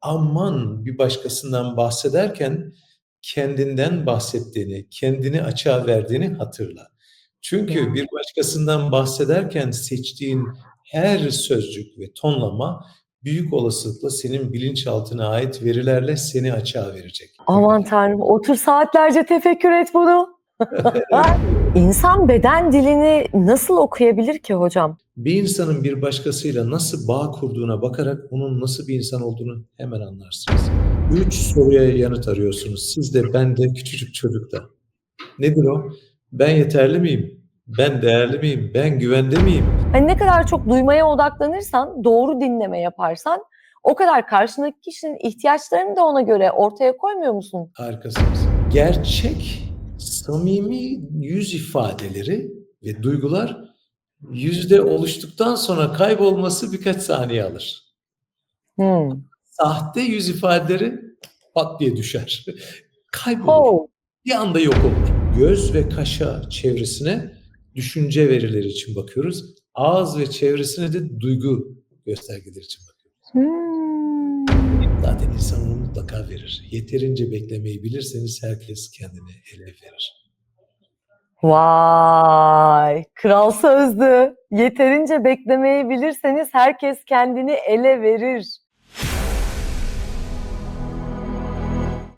aman bir başkasından bahsederken kendinden bahsettiğini, kendini açığa verdiğini hatırla. Çünkü bir başkasından bahsederken seçtiğin her sözcük ve tonlama büyük olasılıkla senin bilinçaltına ait verilerle seni açığa verecek. Aman tanrım otur saatlerce tefekkür et bunu. İnsan beden dilini nasıl okuyabilir ki hocam? Bir insanın bir başkasıyla nasıl bağ kurduğuna bakarak onun nasıl bir insan olduğunu hemen anlarsınız. Üç soruya yanıt arıyorsunuz. Siz de ben de küçücük çocukta. Nedir o? Ben yeterli miyim? Ben değerli miyim? Ben güvende miyim? Hani ne kadar çok duymaya odaklanırsan, doğru dinleme yaparsan o kadar karşındaki kişinin ihtiyaçlarını da ona göre ortaya koymuyor musun? Harikasınız. Gerçek, samimi yüz ifadeleri ve duygular yüzde oluştuktan sonra kaybolması birkaç saniye alır. Hmm. Sahte yüz ifadeleri pat diye düşer. Kaybolur. Oh. Bir anda yok olur. Göz ve kaşa çevresine düşünce verileri için bakıyoruz. Ağız ve çevresine de duygu göstergeleri için bakıyoruz. Hmm. Zaten insan onu mutlaka verir. Yeterince beklemeyi bilirseniz herkes kendini ele verir. Vay, kral sözdü. Yeterince beklemeyi bilirseniz herkes kendini ele verir.